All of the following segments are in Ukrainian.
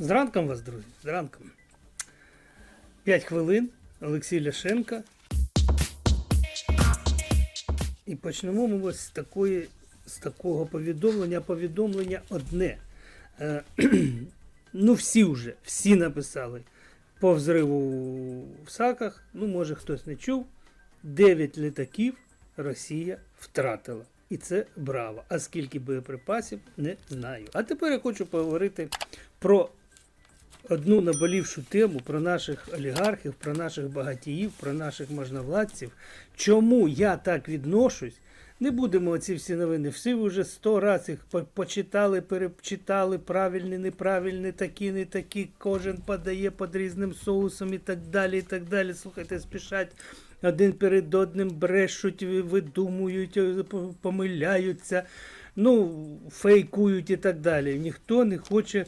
Зранком вас, друзі, зранком. 5 хвилин. Олексій Ляшенко. І почнемо ми ось з, такої, з такого повідомлення. Повідомлення одне. Е, ну, всі вже, всі написали по взриву в Саках. Ну, може хтось не чув. 9 літаків Росія втратила. І це браво. А скільки боєприпасів, не знаю. А тепер я хочу поговорити про одну наболівшу тему про наших олігархів, про наших багатіїв, про наших можновладців. Чому я так відношусь? Не будемо оці всі новини. Всі ви вже сто разів їх почитали, перечитали, правильні, неправильні, такі, не такі. Кожен подає під різним соусом і так далі. і так далі. Слухайте, спішать один перед одним брешуть, видумують, е, помиляються, ну, фейкують і так далі. Ніхто не хоче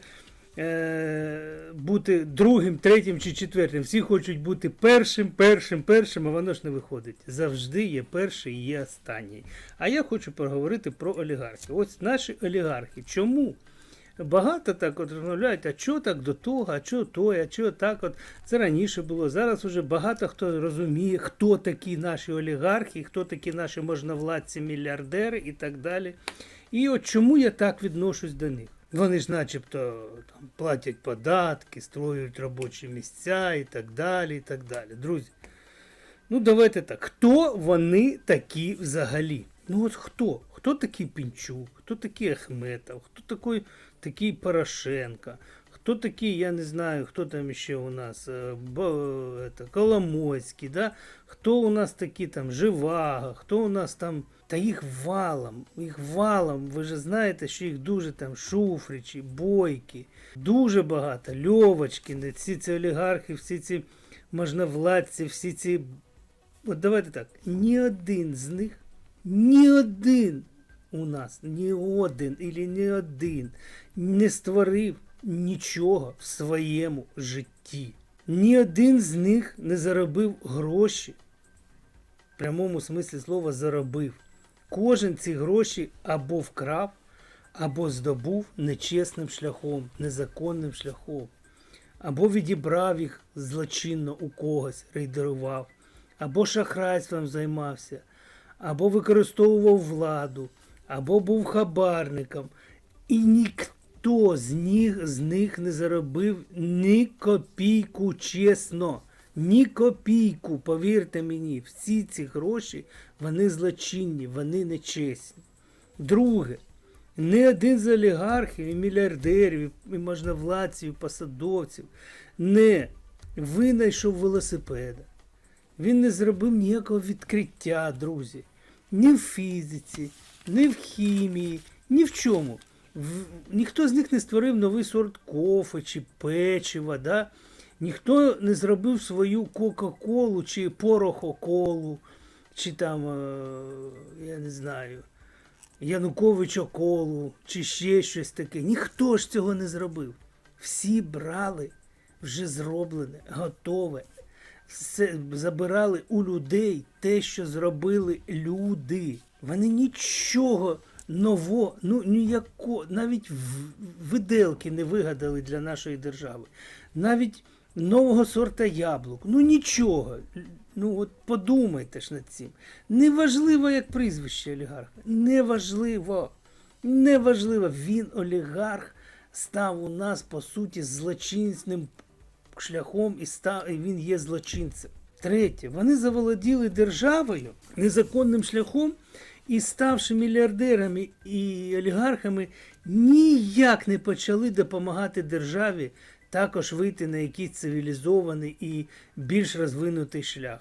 бути другим, третім чи четвертим. Всі хочуть бути першим, першим, першим, а воно ж не виходить. Завжди є перший і є останній. А я хочу поговорити про олігархів. Ось наші олігархи. Чому? Багато так от розмовляють, а чого так до того, а чого то, а чого так от. Це раніше було. Зараз вже багато хто розуміє, хто такі наші олігархи, хто такі наші можновладці, мільярдери і так далі. І от чому я так відношусь до них? Вони ж начебто там, платять податки, строюють робочі місця і так далі. і так далі. Друзі, ну давайте так. Хто вони такі взагалі? Ну от хто? Хто такий Пінчук? Хто такий Ахметов? Хто такий, такий Порошенко? Хто такий, я не знаю, хто там ще у нас, е, это, Коломойський, да? хто у нас такі там Живаго, хто у нас там, та їх валом, їх валом, ви ж знаєте, що їх дуже там Шуфричі, Бойки, дуже багато, Льовочкини, всі ці олігархи, всі ці можновладці, всі ці От давайте так. Ні один з них, ні один у нас, ні один і ні один не створив нічого в своєму житті. Ні один з них не заробив гроші. В прямому смислі слова заробив. Кожен ці гроші або вкрав, або здобув нечесним шляхом, незаконним шляхом, або відібрав їх злочинно у когось, рейдерував, або шахрайством займався, або використовував владу, або був хабарником. І ніхто з них, з них не заробив ні копійку чесно. Ні копійку, повірте мені, всі ці гроші вони злочинні, вони нечесні. Друге, ні один з олігархів і мільярдерів, і можновладців, і посадовців не винайшов велосипеда. Він не зробив ніякого відкриття, друзі. Ні в фізиці, ні в хімії, ні в чому. В- Ніхто з них не створив новий сорт кофе чи печива, да? ніхто не зробив свою Кока-Колу чи порохоколу, чи там, е, я не знаю, Януковича колу, чи ще щось таке. Ніхто ж цього не зробив. Всі брали вже зроблене, готове. Забирали у людей те, що зробили люди. Вони нічого нового, ну ніяко, навіть виделки не вигадали для нашої держави. Навіть нового сорта яблук. Ну нічого. Ну от подумайте ж над цим. Неважливо, як прізвище олігарха. Неважливо. Неважливо. Він олігарх став у нас по суті злочинним шляхом і став, і він є злочинцем. Третє, вони заволоділи державою незаконним шляхом і, ставши мільярдерами і олігархами, ніяк не почали допомагати державі також вийти на якийсь цивілізований і більш розвинутий шлях.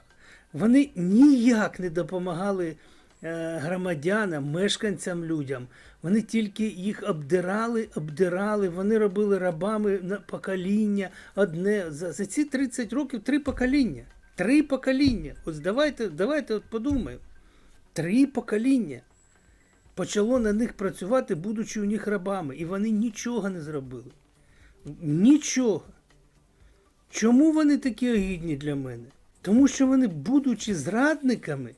Вони ніяк не допомагали громадянам, мешканцям, людям. Вони тільки їх обдирали, обдирали, вони робили рабами на покоління одне. За, за ці 30 років три покоління. Три покоління. Ось давайте, давайте от подумаємо. Три покоління почало на них працювати, будучи у них рабами, і вони нічого не зробили. Нічого. Чому вони такі огідні для мене? Тому що вони, будучи зрадниками,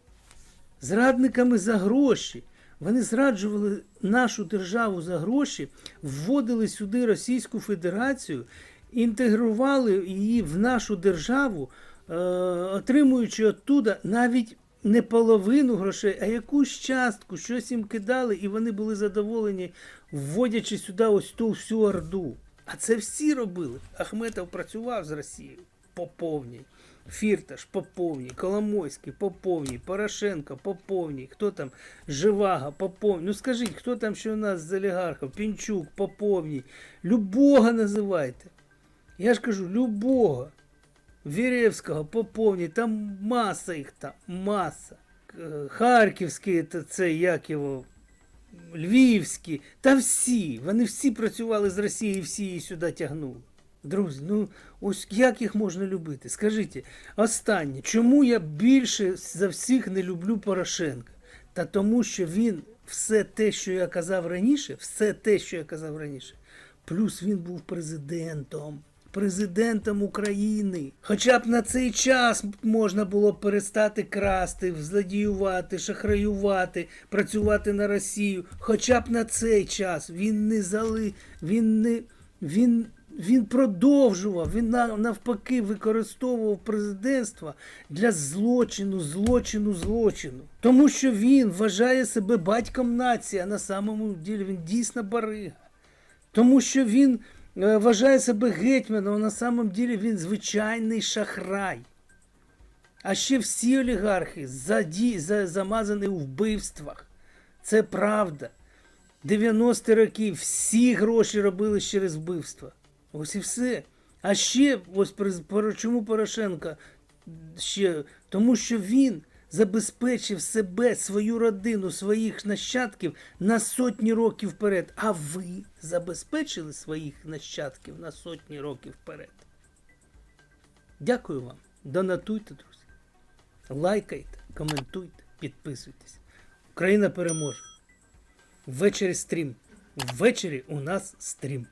зрадниками за гроші, Вони зраджували нашу державу за гроші, вводили сюди Російську Федерацію, інтегрували її в нашу державу, е, отримуючи оттуда навіть не половину грошей, а якусь частку, щось їм кидали, і вони були задоволені, вводячи сюди ось ту всю орду. А це всі робили. Ахметов працював з Росією по повній. Фірташ по повній, Коломойський по повній, Порошенко по повній, хто там Живага по повній. Ну скажіть, хто там ще у нас з олігархів? Пінчук по повній. Любого називайте. Я ж кажу, любого. Віревського по повній, там маса їх там, маса. Е, Харківський, це, це як його, Львівські, та всі. Вони всі працювали з Росії всі її сюди тягнули. Друзі, ну ось як їх можна любити? Скажіть, останнє, чому я більше за всіх не люблю Порошенка? Та тому, що він все те, що я казав раніше, все те, що я казав раніше, плюс він був президентом. Президентом України. Хоча б на цей час можна було перестати красти, злодіювати, шахраювати, працювати на Росію. Хоча б на цей час він не зали, він не він, він продовжував, він навпаки використовував президентство для злочину, злочину, злочину. Тому що він вважає себе батьком нації, а на самому ділі він дійсно барига. Тому що він е, вважає себе гетьманом, а на самом ділі він звичайний шахрай. А ще всі олігархи заді, за, замазані у вбивствах. Це правда. 90-ті роки всі гроші робили через вбивства. Ось і все. А ще, ось Поро- чому Порошенко ще, тому що він забезпечив себе, свою родину, своїх нащадків на сотні років вперед. А ви забезпечили своїх нащадків на сотні років вперед. Дякую вам. Донатуйте, друзі. Лайкайте, коментуйте, підписуйтесь. Україна переможе. Ввечері стрім. Ввечері у нас стрім.